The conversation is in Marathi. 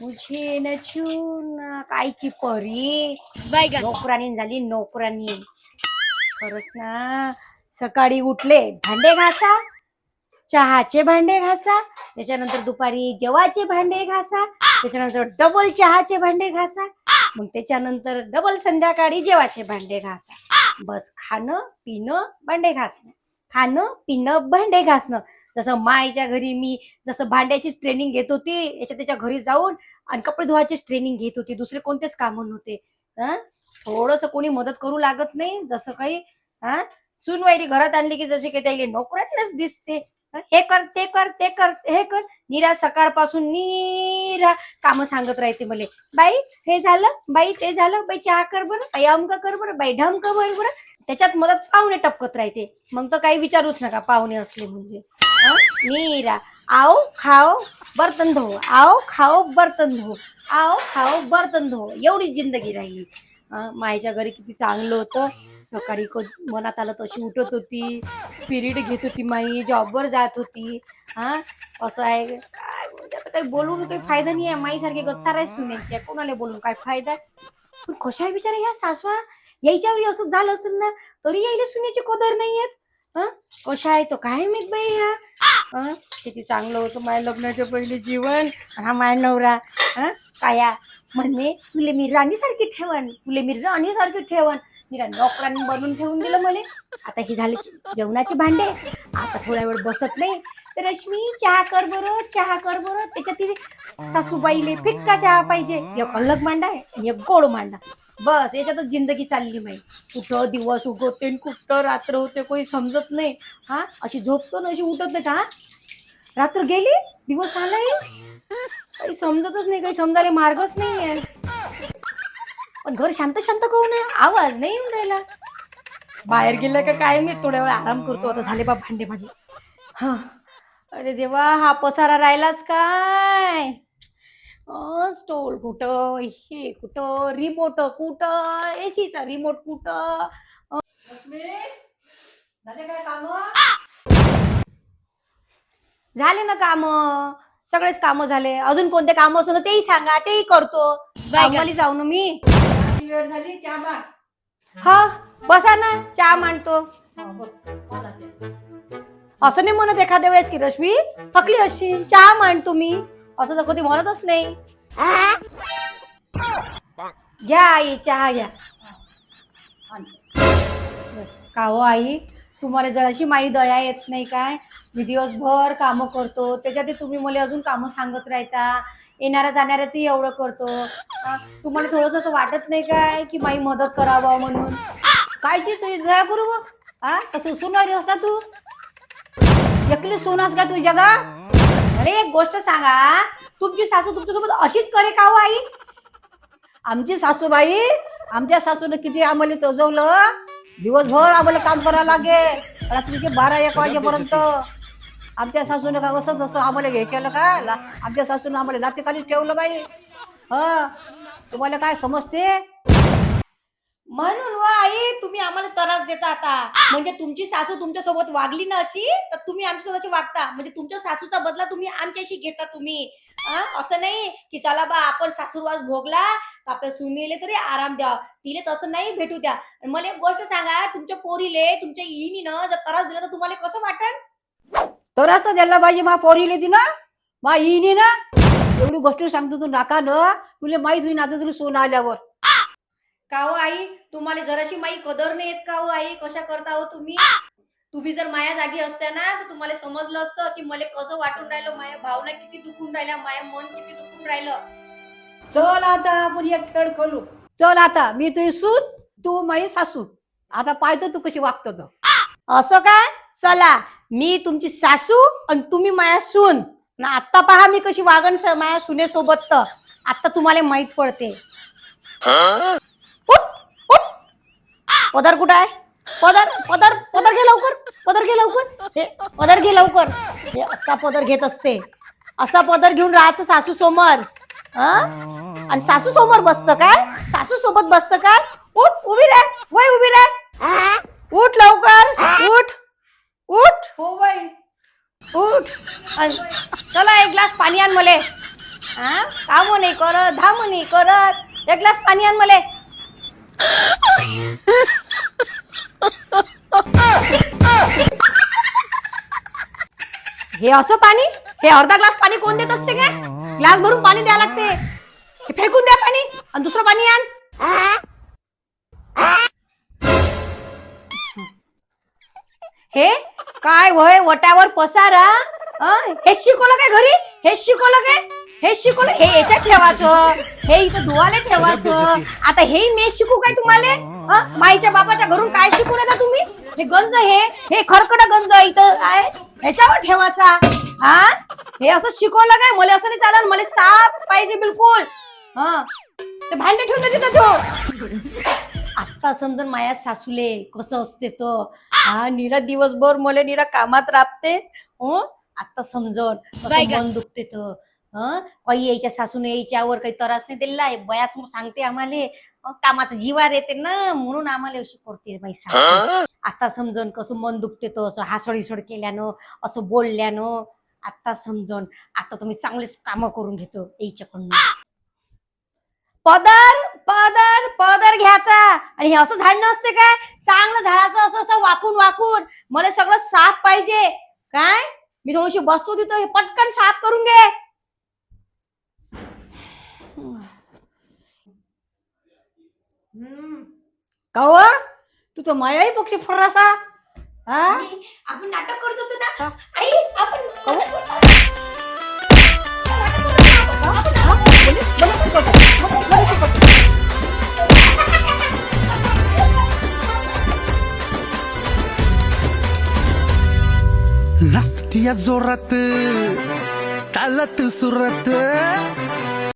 छेन छून कायची परी? बायगा नोकरानी झाली नोकरानी. खरंच ना सकाळी उठले भांडे घासा चहाचे भांडे घासा त्याच्यानंतर दुपारी जेवाचे भांडे घासा त्याच्यानंतर डबल चहाचे भांडे घासा मग त्याच्यानंतर डबल संध्याकाळी जेवाचे भांडे घासा. बस खाणं पिणं भांडे घासणं. खाणं पिणं भांडे घासणं. जसं मायच्या घरी मी जसं भांड्याची ट्रेनिंग घेत होती याच्या त्याच्या घरी जाऊन आणि कपडे धुवायचीच ट्रेनिंग घेत होती. दुसरे कोणतेच काम नव्हते. थोडस कोणी मदत करू लागत नाही. जसं काही हा? सुनवाईरी घरात आणली की जसे काही त्याला नोकऱ्यातच दिसते. हे? कर ते कर ते कर हे कर. निरा सकाळपासून निरा काम सांगत राहते मला. बाई हे झालं. बाई ते झालं. बाई चहा कर बरं. बाई अमक कर बरं. बाई ढमक बर बरं. त्याच्यात मदत पाहुणे टपकत राहते. मग तर काही विचारूच नका. पाहुणे असले म्हणजे. मीरा आओ खाओ बर्तन धो आओ खाओ बर्तन धो आओ खाओ बर्तन धो एवढी जिंदगी राहिली मायच्या घरी किती चांगलं होतं सकाळी क- मनात आलं तशी उठत होती स्पिरिट घेत होती माई जॉबवर जात होती हा असं आहे काय म्हणजे आता काही बोलून काही फायदा नाही आहे माईसारखे गच्चार आहे सुनेच्या कोणाला बोलून काय फायदा आहे? पण कशा आहे बिचारा ह्या सासवा यायच्या वेळी असं झालं असेल ना तरी यायला सुनेची कदर नाही आहेत हा? कशा आहे तो? काय माहीत बाई हा? किती चांगलं होतं माझ्या लग्नाच्या पहिले जीवन. हा माय नवरा. हा? काया म्हणणे तुले मी राणीसारखी ठेवन. तुले मी राणीसारखी ठेवन. मी नोकरांनी बनवून ठेवून दिलं मला. आता हे झाले जेवणाचे भांडे. आता थोड्या वेळ बसत नाही. तर रश्मी चहा कर बरं चहा कर बरं. त्याच्यात ती सासूबाईले फिक्का चहा पाहिजे. एक अलग मांडा आहे एक गोड मांडा. बस याच्यातच जिंदगी चालली माही कुठं दिवस उगवते आणि कुठं रात्र होते कोणी समजत नाही. हा? अशी झोपतो ना अशी उठत नाही का रात्र गेली दिवस आलाय काही समजतच नाही काही समजायला मार्गच नाही आहे पण घर शांत शांत कोण नये आवाज नाही येऊन राहिला. बाहेर गेलं का काय मी थोड्या वेळ आराम करतो. आता झाले बा भांडे माझे. हा. अरे देवा हा पसारा राहिलाच काय? स्टोल कुठं? हे कुठं? रिमोट कुठं? एसीचा रिमोट कुठं? झाले काय काम? झाले ना काम. सगळेच काम झाले. अजून कोणते काम असं तेही सांगा. तेही करतो. कामाला जाऊ ना मी. वेळ झाली. चहा मांड. हा बसा ना. चहा मांडतो. असं नाही म्हणत एखाद्या वेळेस की रश्मी थकली अशी चहा मांडतो मी. असं तर कधी म्हणतच नाही. घ्या आई चहा घ्या. का हो आई तुम्हाला जराशी माई दया येत नाही काय? मी दिवसभर कामं करतो. त्याच्यात तुम्ही मला अजून कामं सांगत राहता. येणाऱ्या जाणाऱ्याच एवढं करतो. हा, तुम्हाला थोडस असं वाटत नाही काय की माई मदत करावं म्हणून? काय ती तुझी दया करू? हा का तू सुनारी असता तू? एकली सुनास का तू जगा अरे एक गोष्ट सांगा. तुमची सासू तुमच्यासोबत अशीच करे का हो आई? आमची सासूबाई आमच्या सासूने किती आम्हाला तजवलं. दिवसभर आम्हाला काम करावं लागेल. रात्रीचे बारा एक वाजेपर्यंत. आमच्या सासूने का असं जसं आम्हाला हे केलं का? ला- आमच्या सासूने आम्हाला लातेखालीच ठेवलं बाई. ह? तुम्हाला काय समजते? म्हणून वा आई तुम्ही आम्हाला त्रास देता आता. म्हणजे तुमची सासू तुमच्यासोबत वागली ना अशी तर तुम्ही आमच्यासोबत वागता. म्हणजे तुमच्या सासूचा बदला तुम्ही आमच्याशी घेता तुम्ही. असं नाही की चला बा आपण सासूरवास भोगला आपल्या सुनेले तरी आराम द्या. तिले तसं नाही भेटू द्या. मला एक गोष्ट सांगा तुमच्या पोरीले तुमच्या इनीनं जर त्रास दिला तर तुम्हाला कसं वाटल तरच तर द्यायला पाहिजे मा पोरीले ती मा येईनी ना एवढी गोष्ट सांगतो तू नाका न तुला माहीत होईल आता तुला सोनं आल्यावर. का हो आई? तुम्हाला जराशी माई कदर नाही येत का हो आई? कशा करता हो तुम्ही? तुम्ही जर माया जागी असत्या ना तर तुम्हाला समजलं असतं की मला कसं वाटून राहिलं? माया भावना किती दुखून राहिल्या? माया मन किती दुखून राहिलं? चल आता आपण एक खेळ खेळू. चल आता मी तुझी सून तू माई सासू. आता पाहतो तू कशी वागतो तो. असं काय चला मी तुमची सासू आणि तुम्ही माया सून. ना आता पहा मी कशी वागण स- माया सुनेसोबत. तर आता तुम्हाला माहीत पडते. पदर कुठं आहे? पदर पदर पदर घे लवकर पदर घे लवकर. हे पदर घे लवकर. हे असा पदर घेत असते. असा पदर घेऊन राहायचं सासू समोर. हं? आणि सासू समोर बसत काय? सासू सोबत बसत काय? उठ उभी राह. वय उभी राह. उठ लवकर. उठ. उठ. हो बाई उठ. चला एक ग्लास पाणी आण मले. हा? काम नाही करत? धाम नाही करत? एक ग्लास पाणी आण मले. हे असं पाणी? हे अर्धा ग्लास पाणी कोण देत असते काय ग्लास भरून पाणी द्यायला लागते. हे फेकून द्या पाणी आणि दुसरं पाणी आण. हे? काय वय? वटावर पसारा? हे शिकवलं काय घरी? हे शिकवलं काय? हेच शिकवलं हे याच्यात ठेवायचं. हे इथं धुवाले ठेवायचं. आता हे मी शिकू काय तुम्हाला? माईच्या बापाच्या घरून काय शिकून येता तुम्ही? हे गंज हे. हे खरकट गंज इथं काय ह्याच्यावर ठेवायचा. हा? हे असं शिकवलं काय? मला असं नाही चालत. मला साफ पाहिजे बिलकुल. हा? ते भांडे ठेवून दे तिथं तो. आता समजून माया सासूले कसं असते तो. हा निरा दिवसभर मले निरा कामात राबते. हो? आता समजून मन दुखते तर. काही यायच्या सासूने यायच्यावर काही त्रास नाही दिलेला आहे? बयाच सांगते आम्हाला. कामाचं जीवार येते ना म्हणून आम्हाला अशी करते बाई सासू. आता समजून कसं मन दुखते तो असं हासड हिसड केल्यानं असं बोलल्यानं. आता समजून आता तुम्ही चांगलेच कामं करून घेतो याच्याकडनं. पदर पदर पदर घ्यायचा. आणि हे असं झाड नसते काय? चांगलं झाडाचं असं असं वाकून वाकून. मला सगळं साफ पाहिजे. काय? मी थोडीशी बसतो तिथं हे पटकन साफ करून घे. काव तू तर मायाही पक्षी फरासा हा? आपण नाटक करत होतो ना? आई आपण नाटक करतो. हा? नाचतीया जोरात तालात सुरात.